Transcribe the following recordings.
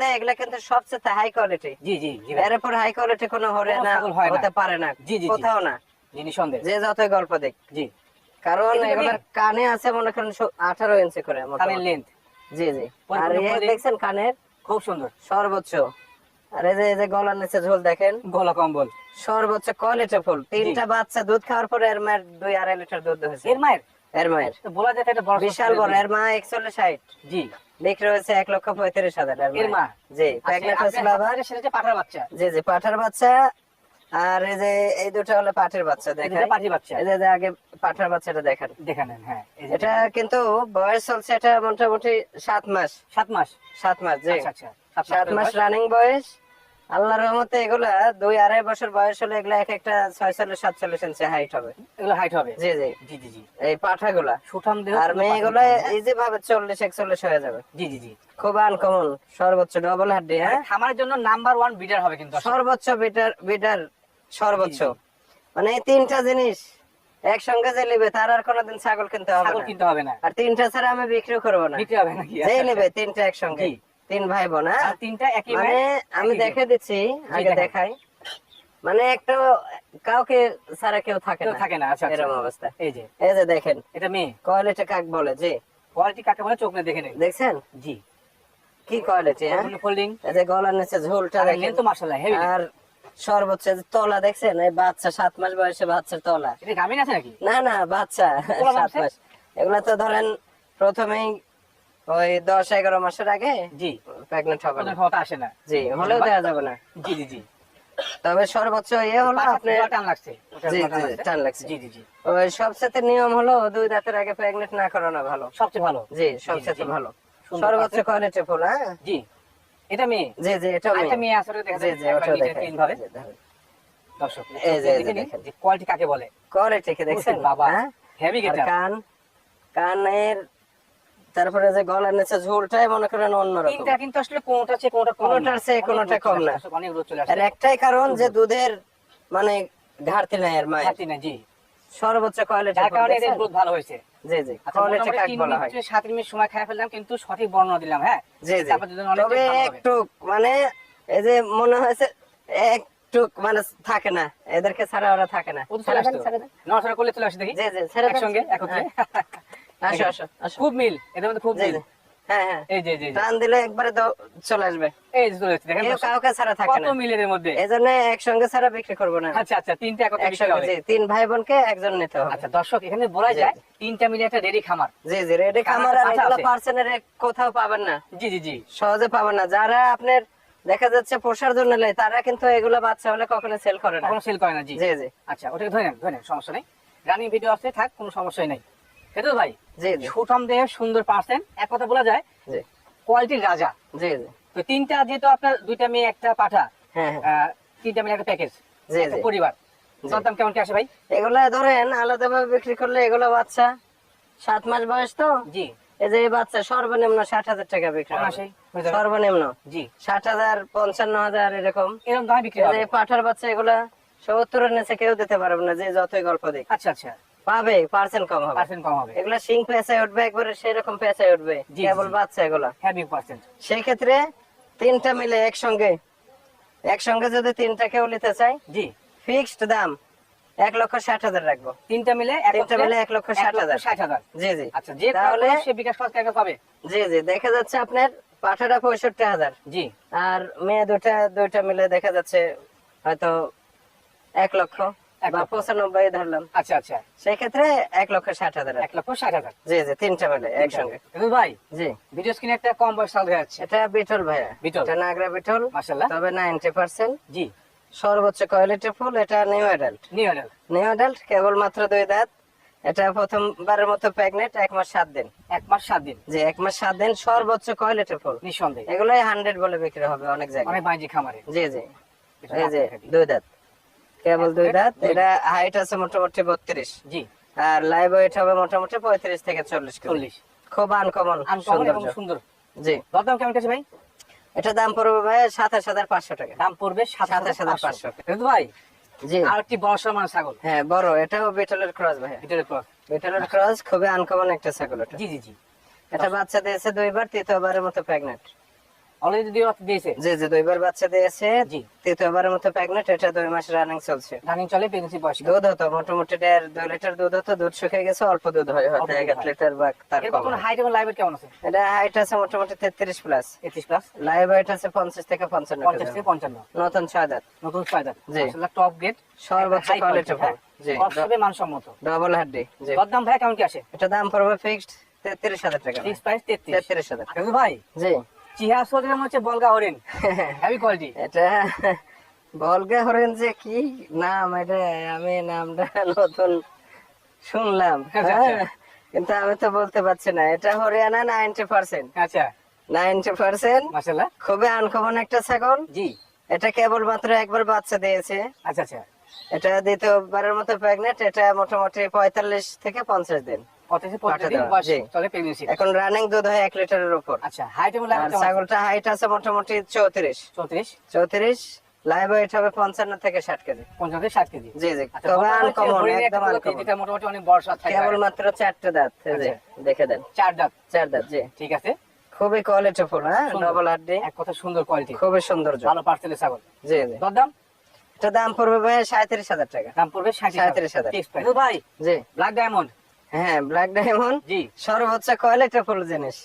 দেয় এগুলা কিন্তু সবচেয়ে হাই কোয়ালিটি জি জি ভাই। হাই কোয়ালিটি কোনো হয় না। হতে পারে না। জি, জি, জি। কোথাও না। যে যতই গল্প দেখ। জি। কারণ এগুলোর? কানে আছে মনে করেন আঠারো ইঞ্চি করে কানের লেন্থ জি জি। আর দেখছেন কানের খুব সুন্দর। সর্বোচ্চ। আর এই যে এই যে গলার নিচে ঝোল দেখেন। গলা কম্বল। সর্বোচ্চ কোয়ালিটি ফুল। তিনটা বাচ্চা দুধ খাওয়ার পরে এর মায়ের দুই আড়াই লিটার দুধ হয়েছে। এর মায়ের? এর মায়ের। বলা যায় এটা বড় বিশাল বড় এর মা জি। বিক্রি হয়েছে এক লক্ষ পঁয়ত্রিশ হাজার এর মা? জি আচ্ছা, প্রেগনেন্ট আপনি হয়েছিল আবার। সেটা যে পাঠার বাচ্চা। জি জি পাঠার বাচ্চা। আর এই যে এই দুটো হলো পাঠের বাচ্চা দেখেন বাচ্চা। এই যে আগে পাঠার বাচ্চাটা দেখেন। দেখে নেন হ্যাঁ এটা কিন্তু বয়স চলছে এটা মোটামুটি সাত মাস। সাত মাস। সাত মাস জি। আচ্ছা আচ্ছা সাত মাস রানিং বয়স। আল্লাহর রহমতে এগুলা দুই আড়াই বছর বয়স হলে এগুলা এক একটা ছয়চল্লিশ সাতচল্লিশ ইঞ্চি হাইট হবে। এগুলো হাইট হবে? জি জি। জি জি জি। এই পাঠাগুলা। সুঠাম দেহ আর সুন্দর মেয়েগুলো পাঠি। ইজি ভাবে চল্লিশ একচল্লিশ হয়ে যাবে। জি জি জি। খুব আনকমন সর্বোচ্চ ডবল হাড্ডি হ্যাঁ? খামারের জন্য নাম্বার ওয়ান বিটার হবে কিন্তু সর্বোচ্চ বিটার বিটার সর্বোচ্চ। মানে এই তিনটা জিনিস একসঙ্গে যে নিবে তার আর কোনোদিন ছাগল কিনতে হবে না। কিনতে হবে না। আর তিনটা ছাড়া আমি বিক্রি করব না। বিক্রি হবে নাকি? যে নেবে তিনটা একসঙ্গে। তিন ভাই বোন হ্যাঁ তিনটা একই মানে আমি দেখে দিচ্ছি আগে দেখাই। মানে একটা কাউকে ছাড়া কেউ থাকে না থাকে না আচ্ছা আচ্ছা। এরকম অবস্থা। এই যে। এই যে দেখেন এটা মেয়ে। কোয়ালিটি কাক বলে জি। কোয়ালিটি কাকে বলে? চোখ নিয়ে দেখে নেন দেখছেন? জি। কি কোয়ালিটি হ্যাঁ? ফোল্ডিং এই যে গলার নিচে ঝোলটা দেখেন। তো মাশাআল্লাহ হেভি আর সর্বোচ্চ যে তলা দেখছেন? এই বাচ্চা সাত মাস বয়সে বাচ্চার তলা। এটা গামিন আছে নাকি? না না বাচ্চা সাত মাস। এগুলা তো ধরেন প্রথমেই ওই দশ এগারো মাসের আগে জি। প্রেগনেন্ট হবে না। আসে না। জি হলেও দেওয়া যাবে না। জি জি জি। তবে সর্বোচ্চ ইয়ে হলো আপনি টান লাগছে। জি, জি, টান লাগছে। জি জি জি। ওই সবচেয়ে নিয়ম হলো দুই দাঁতের আগে প্রেগনেন্ট না করানো ভালো। সবচেয়ে ভালো। জি সবচেয়ে ভালো। সর্বোচ্চ কোয়ালিটি ফুল হ্যাঁ? জি। এটা মেয়ে? জি জি এটা মেয়ে। আছে ওটা দেখা জি জি তিন ভাবে। দর্শক এই যে, দেখেন। কোয়ালিটি কাকে বলে। কোয়ালিটি কি দেখছেন। বাবা হ্যাঁ? হেভি গেটা কান কানের তারপরে যে নিচে ঝোলটাই মনে করেন অন্যরকম। তিনটা কিন্তু আসলে কোনটা চেয়ে কোনটা। চেয়ে অনেক কোনোটা কম না। অনেক রোদ চলে আর একটাই কারণ যে দুধের মানে ঘাটতি নাই এর মায়ের। ঘাটতি না জি। সর্বোচ্চ কোয়ালিটি যার কারণে গ্রোথ ভালো হয়েছে। জি জি আচ্ছা কোয়ালিটি কাক বলা হয়। মিনিট সময় খেয়ে ফেললাম কিন্তু সঠিক বর্ণনা দিলাম হ্যাঁ? জি জি। তবে একটু মানে এই যে মনে হয়েছে একটু মানে থাকে না এদেরকে ছাড়া ওরা থাকে না। নড়াচড়া করলে চলে আসে দেখি? জি জি একসঙ্গে একত্রে? হ্যাঁ। আসো আসো খুব মিল মধ্যে খুব মিল। হ্যাঁ হ্যাঁ। এই যে জি জি। টান দিলে একবারে দ- চলে আসবে। এই চলে যাচ্ছে দেখেন কাউকে ছাড়া থাকে না। মিল এদের মধ্যে। এই একসঙ্গে ছাড়া বিক্রি করব না। আচ্ছা আচ্ছা তিনটা একত্রে একসঙ্গে জি তিন ভাই বোনকে একজন নিতে হবে। আচ্ছা দর্শক এখানে বলা যায় তিনটা মিলে একটা রেডি খামার। জি জি রেডি খামার আর এগুলো পার্সেনের কোথাও পাবেন না। জি জি জি। সহজে পাবেন না। যারা আপনার দেখা যাচ্ছে পোষার জন্য নেয় তারা কিন্তু এগুলো বাচ্চা হলে কখনো সেল করে না। কখনো সেল করে না জি। জি আচ্ছা ওটাকে ধরে নেন ধরে নেন সমস্যা নেই। রানিং ভিডিও আসতে থাক কোনো সমস্যাই নেই। কিন্তু ভাই জি সুঠাম দেহে সুন্দর পার্সেন্ট এক কথা বলা যায় জি। কোয়ালিটির রাজা। জি জি। তো তিনটা যেহেতু আপনার দুইটা মেয়ে একটা পাঠা হ্যাঁ হ্যাঁ। তিনটা মিলে একটা প্যাকেজ জি জি। পরিবার। দাম কেমন কি আসে ভাই? এগুলা ধরেন আলাদা ভাবে বিক্রি করলে এগুলো বাচ্চা সাত মাস বয়স তো? জি। এই যে এই বাচ্চা সর্বনিম্ন ষাট হাজার টাকা বিক্রি। সর্বনিম্ন। জি। ষাট হাজার পঞ্চান্ন হাজার এরকম। এরকম দামে বিক্রি পাঠার বাচ্চা এগুলা সত্তরের নিচে কেউ দিতে পারবে না যে যতই গল্প দিক। আচ্ছা আচ্ছা। পাবে পার্সেন্ট কম হবে। পার্সেন্ট কম হবে। এগুলা সিং পেঁচায় উঠবে একবারে সেরকম পেঁচায় উঠবে কেবল বাচ্চা এগুলা। হ্যাভি পার্সেন্ট সেই ক্ষেত্রে তিনটা মিলে একসঙ্গে একসঙ্গে যদি তিনটা কেউ নিতে চাই জি। ফিক্সড দাম এক লক্ষ ষাট হাজার রাখব। তিনটা মিলে তিনটা মিলে এক লক্ষ ষাট হাজার। ষাট হাজার। জি জি। আচ্ছা যে তাহলে সে বিকাশ টাকা পাবে। জি জি দেখা যাচ্ছে আপনার পাঠাটা পঁয়ষট্টি হাজার। জি। আর মেয়ে দুটা দুইটা মিলে দেখা যাচ্ছে হয়তো এক লক্ষ। বা পঁচানব্বই ধরলাম। আচ্ছা আচ্ছা। সেই ক্ষেত্রে এক লক্ষ ষাট হাজার এক লক্ষ ষাট হাজার। জি জি তিনটা মিলে একসঙ্গে। ভাই জি। ভিডিও স্ক্রিনে একটা কম বয়স যাচ্ছে। এটা বিটল ভাইয়া। বিটল। এটা নাগরা বিটল। মাশাল্লাহ তবে নাইনটি পার্সেন্ট। জি। সর্বোচ্চ কোয়ালিটি ফুল এটা new adult new adult new adult কেবল মাত্র দুই দাঁত। এটা প্রথমবারের মতো প্রেগনেন্ট এক মাস সাত দিন। এক মাস সাত দিন। যে এক মাস সাত দিন সর্বোচ্চ কোয়ালিটি ফুল। নিঃসন্দেহে। এগুলোই হান্ড্রেড বলে বিক্রি হবে অনেক জায়গায়। অনেক খামারে। জি জি। এই যে দুই দাঁত। কেবল দুই দাঁত? এটা হাইট আছে মোটামুটি বত্রিশ। জি। আর লাইভ ওয়েট হবে মোটামুটি পঁয়ত্রিশ থেকে চল্লিশ চল্লিশ। খুব আনকমন সুন্দর। জি। দরদাম কেমন কাছে ভাই? এটা দাম পড়বে ভাই সাতাশ হাজার পাঁচশো টাকা। দাম পড়বে সাতাশ হাজার পাঁচশো। ভাই জি। আর একটি বড় সমান ছাগল। হ্যাঁ বড়। এটাও বিটলের ক্রস ভাই। ভিতরে ক্রস বিটলের ক্রস খুবই আনকমন একটা ছাগল এটা। জি জি জি। এটা বাচ্চা দিয়েছে দুইবার তৃতীয়বারের মতো প্রেগনেন্ট অলরেডি দুই বাচ্চা দিয়েছে। জি জি দুইবার বাচ্চা দিয়েছে। জি। তৃতীয়বারের মতো প্রেগনেন্ট এটা দুই মাস রানিং চলছে। রানিং চলে প্রেগনেন্সি বয়স। দুধ হতো মোটামুটি দেড় দুই লিটার দুধ হতো দুধ শুকিয়ে গেছে অল্প দুধ হয় হয়তো এক দুধ এক হয়। লিটার বা তার কম। বর্তমানে হাইট এবং লাইভ কেমন আছে? এটা হাইট আছে মোটামুটি তেত্রিশ প্লাস তেত্রিশ প্লাস লাইভ হাইট আছে পঞ্চাশ থেকে পঞ্চান্ন পঞ্চাশ থেকে পঞ্চান্ন। নতুন ছয় দাঁত। নতুন ছয় দাঁত। জি। টপ গ্রেড সর্বোচ্চ কোয়ালিটি জি সবে মানসম্মত। ডবল হাড্ডি জি। দরদাম ভাই কেমন কি আসে? এটা দাম পড়বে ফিক্সড তেত্রিশ হাজার টাকা। ফিক্স প্রাইস তেত্রিশ। তেত্রিশ ভাই। জি। চিহা সোজের হচ্ছে বলগা হরিণ। হেভি কোয়ালিটি এটা বলগা হরেন যে কি নাম এটা আমি নামটা নতুন শুনলাম। আচ্ছা, হ্যাঁ, আচ্ছা। কিন্তু আমি তো বলতে পারছি না। এটা হরিয়ানা নাইনটি পার্সেন্ট আচ্ছা। নাইনটি পার্সেন্ট মাশাআল্লাহ। খুবই আনকমন একটা ছাগল। জি। এটা কেবল মাত্র একবার বাচ্চা দিয়েছে। আচ্ছা আচ্ছা। এটা দ্বিতীয়বারের মতো প্রেগনেন্ট এটা মোটামুটি পঁয়তাল্লিশ থেকে পঞ্চাশ দিন। পঁচাশি পঞ্চাশ পাঠা দিন দেওয়া, বয়স জি। চলে প্রেগনেন্সি এখন রানিং দুধ হয় এক লিটারের উপর। আচ্ছা হাইট এবং ছাগলটা হাইট আছে মোটামুটি চৌত্রিশ। চৌত্রিশ? চৌত্রিশ লাইভ ওয়েট হবে পঞ্চান্ন থেকে ষাট কেজি। পঞ্চাশ থেকে ষাট কেজি। জি জি। তবে আনকমন একদম আনকমন যেটা মোটামুটি অনেক বড় সাত থাকে। কেবল মাত্র চারটে দাঁত এই যে। দেখে দেন। চার দাঁত। চার দাঁত জি। ঠিক আছে। খুবই কোয়ালিটি ফুল হ্যাঁ? সুন্দর। ডবল হাড্ডি এক কথা সুন্দর কোয়ালিটি খুবই সৌন্দর্য। ভালো পার্সেলের ছাগল। জি জি। দরদাম? এটা দাম পড়বে ভাই সাঁত্রিশ হাজার টাকা। দাম পড়বে ষাট সাঁইত্রিশ হাজার। ভাই জি। ব্ল্যাক ডায়মন্ড হ্যাঁ ব্ল্যাক ডায়মন্ড জি। সর্বোচ্চ কোয়ালিটি ফুল জিনিস।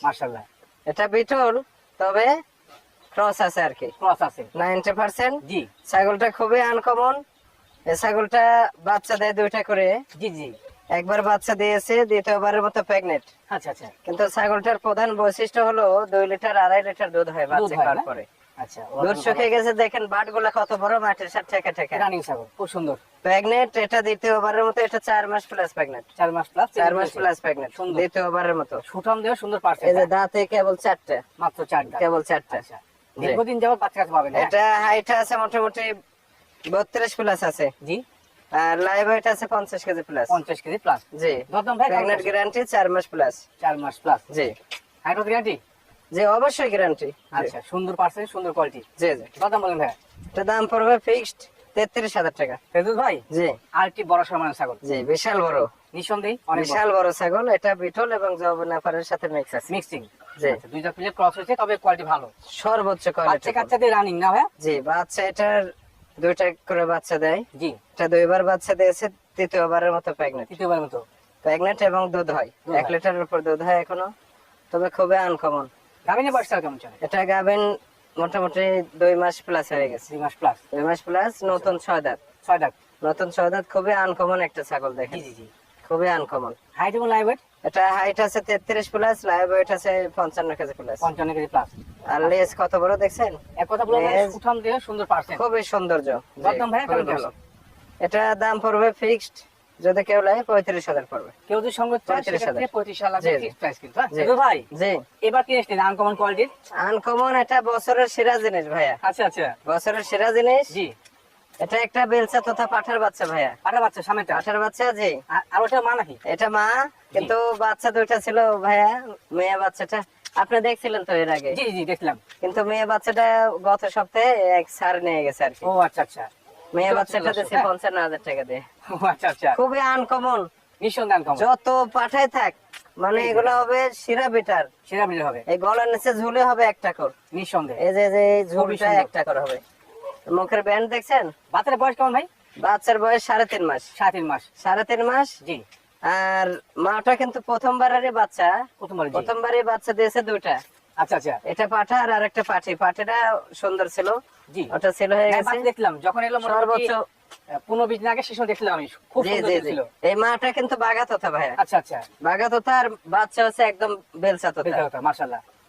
এটা বিটল তবে ক্রস আছে আর কি। ক্রস আছে। নাইনটি পার্সেন্ট জি। ছাগলটা খুবই আনকমন এই ছাগলটা বাচ্চা দেয় দুইটা করে। জি জি। একবার বাচ্চা দিয়েছে দ্বিতীয়বারের মতো প্রেগনেন্ট আচ্ছা আচ্ছা। কিন্তু ছাগলটার প্রধান বৈশিষ্ট্য হলো দুই লিটার আড়াই লিটার দুধ হয় বাচ্চা খাওয়ার পরে। আচ্ছা দুধ শুকিয়ে গেছে দেখেন বাটগুলা কত বড় মাটির সাথে ঠেকে ঠেকে। রানিং ছাগল খুব সুন্দর। প্রেগনেন্ট এটা দ্বিতীয়বারের মতো এটা চার মাস প্লাস প্রেগনেন্ট চার মাস প্লাস চার মাস প্লাস প্রেগনেন্ট সুন্দর। দ্বিতীয়বারের মতো। সুঠাম দেওয়া সুন্দর পার্সেল এই যে দাঁতে কেবল চারটে। মাত্র চার কেবল চারটে। আচ্ছা। দীর্ঘদিন যাবত বাচ্চা কাছে পাবেন হ্যাঁ? এটা হাইট আছে মোটামুটি বত্রিশ প্লাস আছে। জি। আর লাইভ হাইট আছে পঞ্চাশ কেজি প্লাস পঞ্চাশ কেজি প্লাস জি। দরদাম ভাই প্রেগনেন্ট গ্যারান্টি চার মাস প্লাস চার মাস প্লাস জি। হাইট গ্যারান্টি জি অবশ্যই গ্যারান্টি আচ্ছা সুন্দর পার্সেল সুন্দর কোয়ালিটি জি জি। বলেন ভাই। এটা দাম পড়বে ফিক্সড তেত্রিশ হাজার টাকা। ভাই? জি। আর একটি বড় সমানের ছাগল। জি বিশাল বড়। নিঃসন্দেহে বিশাল বড় ছাগল। এটা বিটল এবং জবনাফারের সাথে মিক্স আছে। মিক্সিং জি। দুইটা প্লেট ক্রস হয়েছে তবে কোয়ালিটি ভালো। সর্বোচ্চ বাচ্চা কোয়ালিটি কাচ্চাদের রানিং না ভাই জি বাচ্চা এটার দুইটা করে বাচ্চা দেয়। জি। এটা দুইবার বাচ্চা দিয়েছে তৃতীয়বারের মতো প্রেগনেন্ট মতো। প্রেগনেন্ট এবং দুধ হয়। এক। লিটারের উপর দুধ হয় এখনও। তবে খুবই আনকমন গাভিনের বয়সটা কেমন চলে? এটা গাবেন মোটামুটি দুই মাস প্লাস হয়ে গেছে। দুই মাস প্লাস দুই মাস প্লাস নতুন ছয় দাঁত। ছয় দাঁত। নতুন ছয় দাঁত খুবই আনকমন একটা ছাগল দেখেন। জি জি খুবই আনকমন হাইট এবং লাইভ এটা হাইট আছে তেত্রিশ প্লাস লাইভ ওয়েট আছে পঞ্চান্ন কেজি প্লাস পঞ্চান্ন কেজি প্লাস আর লেজ কত বড় দেখছেন? এক কথা বলে. সুঠাম দেহ সুন্দর পার্সেন্ট খুবই সৌন্দর্য। কেমন ভালো এটা দাম পড়বে ফিক্সড যদি কেউ লাগে পঁয়ত্রিশ হাজার পড়বে। কেউ যদি পঁয়ত্রিশ হাজার। পঁয়ত্রিশ হাজার প্রাইস কিন্তু হ্যাঁ? ভাই জি। এবার কি এসছেন আনকমন কোয়ালিটির আনকমন এটা বছরের সেরা জিনিস ভাইয়া। আচ্ছা আচ্ছা। বছরের সেরা জিনিস? জি। এটা একটা বেলচা তথা পাঠার বাচ্চা ভাইয়া। পাটা বাচ্চা সামনেটা? পাঠার বাচ্চা জি। আর- আর ওটা মা নাকি? এটা মা কিন্তু বাচ্চা দুইটা ছিল ভাইয়া মেয়ে বাচ্চাটা। আপনি দেখছিলেন তো এর আগে? জি জি দেখলাম। কিন্তু মেয়ে বাচ্চাটা গত সপ্তাহে এক সার নিয়ে গেছে আর কি। ও আচ্ছা আচ্ছা। মেয়ে বাচ্চাটা হ্যাঁ। পঞ্চান্ন হাজার টাকা দিয়ে। আচ্ছা আচ্ছা। খুবই আনকমন যত পাঠায় থাক মানে এগুলো হবে শিরা বিটার হবে। এই গলার নিচে ঝুলে হবে একটা কর। নিঃসন্দেহে। এই যে যে ঝুলটা সুন্দর। একটা কর হবে। মুখের ব্যান্ড দেখছেন? বাচ্চার বয়স কেমন ভাই? বাচ্চার বয়স সাড়ে তিন মাস। সাড়ে তিন মাস। সাড়ে তিন মাস? জি। আর মাটা কিন্তু প্রথমবারেরই বাচ্চা। প্রথমবার বাচ্চা দিয়েছে দুইটা। আচ্ছা আচ্ছা। এটা পাঠা আর আরেকটা পাঠি। পাঠিটা সুন্দর ছিল। জি। ওটা ছিল হয়ে গেছে। দেখলাম। যখন এলো সর্বোচ্চ পনেরো বিশ দিন আগে শেষ দেখলাম আমি। খুব সুন্দর জি জি। ছিল। এই মাটা কিন্তু বাঘা তোতা ভাইয়া। আচ্ছা আচ্ছা। তোতা আর বাচ্চা হচ্ছে একদম তোতা।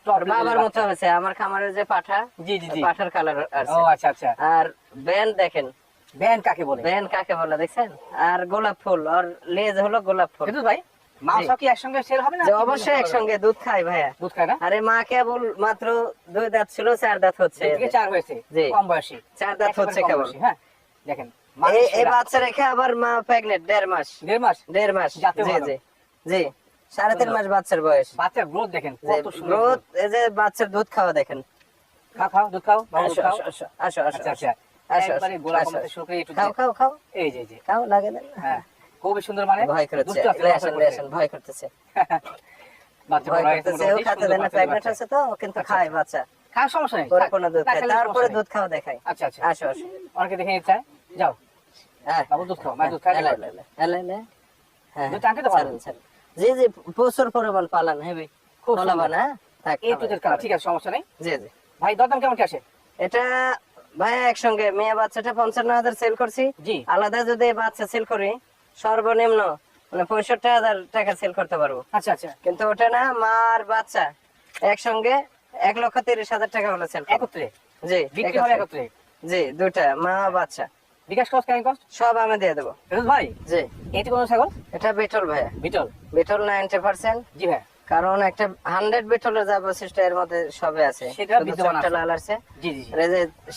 আর বাবার মতো হয়েছে। আমার খামারের যে পাঠা জি জি জি। পাঠার কালার ও আচ্ছা আচ্ছা। আর ব্যান্ড দেখেন। ব্যান কাকে বলে? ব্যান্ড কাকে বলে দেখছেন? আর গোলাপ ফুল আর লেজ হলো গোলাপ ফুল। ভাই? মাংস কি একসঙ্গে সেল হবে না অবশ্যই একসঙ্গে দুধ খাই ভাইয়া। দুধ খায় না? আরে মা কেবল মাত্র দুই দাঁত ছিল চার দাঁত হচ্ছে। দুই থেকে চার হয়েছে জি। কম বয়সী। চার দাঁত একেবারে হচ্ছে কম কেবল। বয়সী, হ্যাঁ। দেখেন মা এই এই সেরা। বাচ্চা রেখে আবার মা প্রেগনেন্ট দেড় মাস। দেড় মাস? দেড় মাস। যাতে জি ভালো। জি। জি সাড়ে তিন। মাস বাচ্চার বয়স। বাচ্চার গ্রোথ দেখেন গ্রোথ। এই যে বাচ্চার দুধ খাওয়া দেখেন। খাও খাও দুধ খাও আসো খাও। আসো আসো আসো আচ্ছা আসো আচ্ছা। আসো, আসো, আসো, আসো। খাও খাও খাও। এই যে খাও লাগে দেন হ্যাঁ। খুবই সুন্দর মানে ভয় করছে আসেন আসেন করতেছে। বাচ্চা ভয় বড় হয়ে গেছে করতেছে ও মোটামুটি, দেন না বাচ্চা আছে তো কিন্তু আচ্ছা, খায় বাচ্চা। থাক সমস্যা নেই। থাক। পরিপূর্ণ দুধ খায় তারপরে দুধ খাওয়া দেখাই আচ্ছা আচ্ছা। আসো আসো। অনেকে দেখে নিতে চায় যাও। হ্যাঁ। বাবু দুধ খাও মায়ের দুধ খাই এলে, এলে, এলে, এলে, এলে। হ্যাঁ, দুধ। ছাড়েন। জি জি প্রচুর পরিমাণ পালান হেবি খুব হ্যাঁ এই দুধের কালার ঠিক আছে সমস্যা নেই। জি জি। ভাই দরদাম কেমন কি আসে এটা ভাই একসঙ্গে মেয়ে বাচ্চাটা পঞ্চান্ন হাজার সেল করছি। আলাদা যদি বাচ্চা সেল করি সর্বনিম্ন মানে পঁয়ষট্টি হাজার টাকা সেল করতে পারব। আচ্ছা আচ্ছা। কিন্তু ওটা না মা আর বাচ্চা একসঙ্গে এক লক্ষ তিরিশ হাজার টাকা হলো সেল একত্রে? জি বিক্রি হবে একত্রে। জি দুটা মা বাচ্চা। বিকাশ কস্ট কেমন কস্ট সব আমি দিয়ে দেবো। ভাই? জি। এটি কোন ছাগল? এটা বিটল বিটল? বিটল নাইনটি পার্সেন্ট জি ভাই কারণ একটা হান্ড্রেড বিটলের যা বৈশিষ্ট্য এর মধ্যে সবে আছে। সেটা। লাল আছে জি জি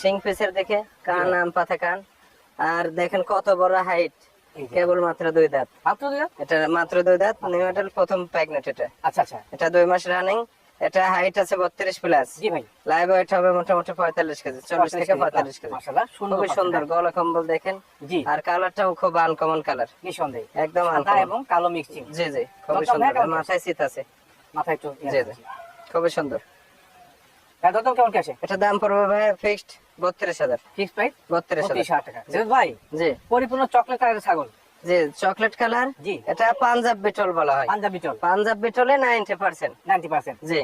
সিং পিসের দেখে কান আম পাতা কান। আর দেখেন কত বড় হাইট। কেবল মাত্র দুই দাঁত। মাত্র দুই হাজার? এটা মাত্র দুই দাঁত নিউ মডেল প্রথম প্রেগনেন্ট এটা। আচ্ছা আচ্ছা। এটা দুই মাস রানিং এটা হাইট আছে বত্রিশ প্লাস জি ভাই। লাইভ ওয়েট হবে মোটামুটি পঁয়তাল্লিশ কেজি চল্লিশ থেকে পঁয়তাল্লিশ কেজি। খুবই সুন্দর গলা কম্বল দেখেন। জি। আর কালারটাও খুব আনকমন কালার নিঃসন্দেহে। একদম এবং কালো মিক্সিং জি জি খুবই সুন্দর? মাথায় শীত আছে। মাথায় জি, জি। খুবই সুন্দর। দরদাম কেমন কি আসে এটা দাম পড়বে ভাই ফিক্সড বত্রিশ হাজার। ফিক্স প্রাইস বত্রিশ হাজার। হাজার টাকা। ভাই জি। পরিপূর্ণ চকলেট ছাগল? জি চকলেট কালার জি। এটা পাঞ্জাব বিটল বলা হয়। পাঞ্জাবি পাঞ্জাব বিটলে জি।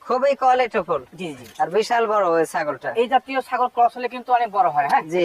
খুবই কোয়ালিটিফুল জি জি। আর বিশাল বড় ওই ছাগলটা। এই জাতীয় ছাগল ক্রস হলে কিন্তু অনেক বড় হয় হ্যাঁ? জি?